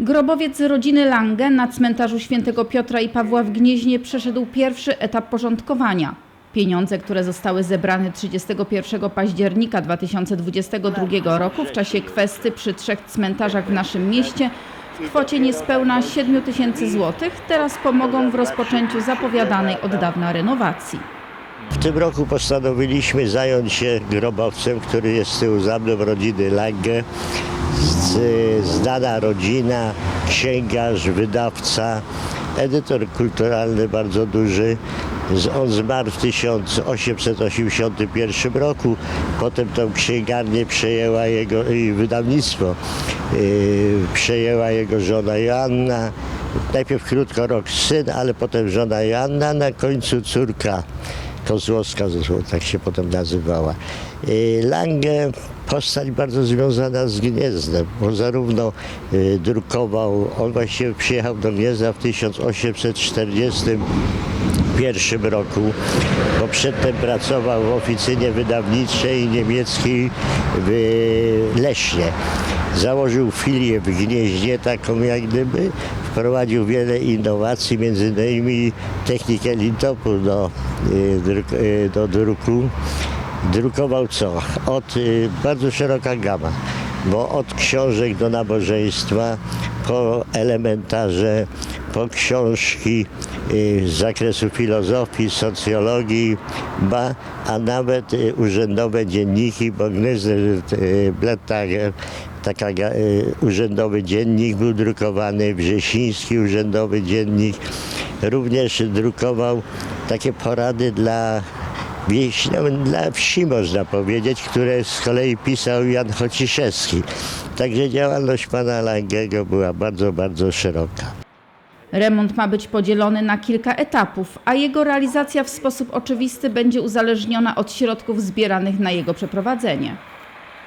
Grobowiec rodziny Lange na cmentarzu Świętego Piotra i Pawła w Gnieźnie przeszedł pierwszy etap porządkowania. Pieniądze, które zostały zebrane 31 października 2022 roku w czasie kwesty przy trzech cmentarzach w naszym mieście w kwocie niespełna 7 tysięcy złotych teraz pomogą w rozpoczęciu zapowiadanej od dawna renowacji. W tym roku postanowiliśmy zająć się grobowcem, który jest z tyłu za mną rodziny Lange. Znana rodzina, księgarz, wydawca, edytor kulturalny bardzo duży. On zmarł w 1881 roku, potem tą księgarnię przejęła jego wydawnictwo yy, przejęła jego żona Joanna. Najpierw krótko rok syn, ale potem żona Joanna, na końcu córka Kozłowska, tak się potem nazywała. Y, Lange, postać bardzo związana z Gniezdem, bo zarówno y, drukował, on właściwie przyjechał do Gniezna w 1841 roku, bo przedtem pracował w oficynie wydawniczej niemieckiej w Leśnie. Założył filię w Gnieźnie, taką jak gdyby, wprowadził wiele innowacji, między innymi technikę lintopu do, y, y, do druku. Drukował co? Od y, bardzo szeroka gama, bo od książek do nabożeństwa, po elementarze, po książki y, z zakresu filozofii, socjologii, ba, a nawet y, urzędowe dzienniki, bo Gnyzny Blätter, taka y, urzędowy dziennik był drukowany, Wrzesiński urzędowy dziennik. Również drukował takie porady dla wieś, no, dla wsi można powiedzieć, które z kolei pisał Jan Chociszewski. Także działalność pana Langego była bardzo, bardzo szeroka. Remont ma być podzielony na kilka etapów, a jego realizacja w sposób oczywisty będzie uzależniona od środków zbieranych na jego przeprowadzenie.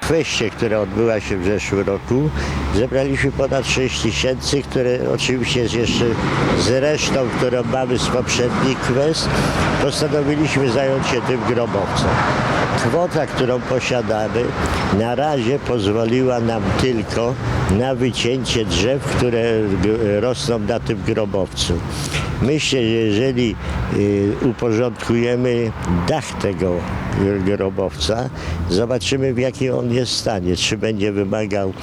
Kweście, która odbyła się w zeszłym roku, zebraliśmy ponad 6 tysięcy, które oczywiście jest jeszcze z resztą, którą mamy z poprzednich kwest. Postanowiliśmy zająć się tym grobowcem. Kwota, którą posiadamy, na razie pozwoliła nam tylko na wycięcie drzew, które rosną na tym grobowcu. Myślę, że jeżeli y, uporządkujemy dach tego grobowca, zobaczymy w jakim on jest stanie. Czy będzie wymagał,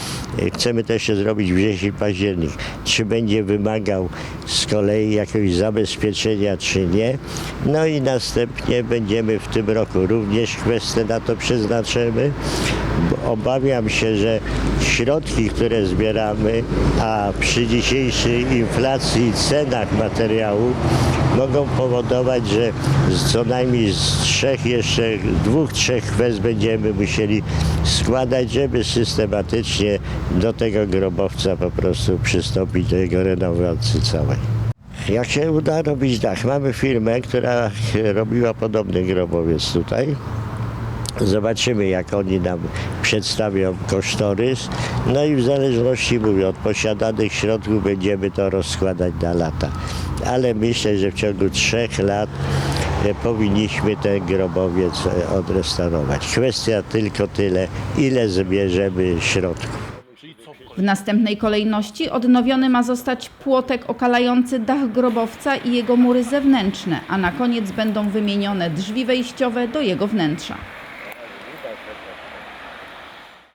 y, chcemy to jeszcze zrobić wrzesień, październik, czy będzie wymagał z kolei jakiegoś zabezpieczenia, czy nie. No i następnie będziemy w tym roku również kwestię na to przeznaczymy. Obawiam się, że środki, które zbieramy, a przy dzisiejszej inflacji i cenach materiałów mogą powodować, że co najmniej z trzech, jeszcze dwóch, trzech kwest będziemy musieli składać, żeby systematycznie do tego grobowca po prostu przystąpić do jego renowacji całej. Jak się uda robić dach? Mamy firmę, która robiła podobny grobowiec tutaj. Zobaczymy, jak oni nam przedstawią kosztorys. No i w zależności, mówię, od posiadanych środków będziemy to rozkładać na lata. Ale myślę, że w ciągu trzech lat e, powinniśmy ten grobowiec e, odrestaurować. Kwestia tylko tyle, ile zbierzemy środków. W następnej kolejności odnowiony ma zostać płotek okalający dach grobowca i jego mury zewnętrzne, a na koniec będą wymienione drzwi wejściowe do jego wnętrza.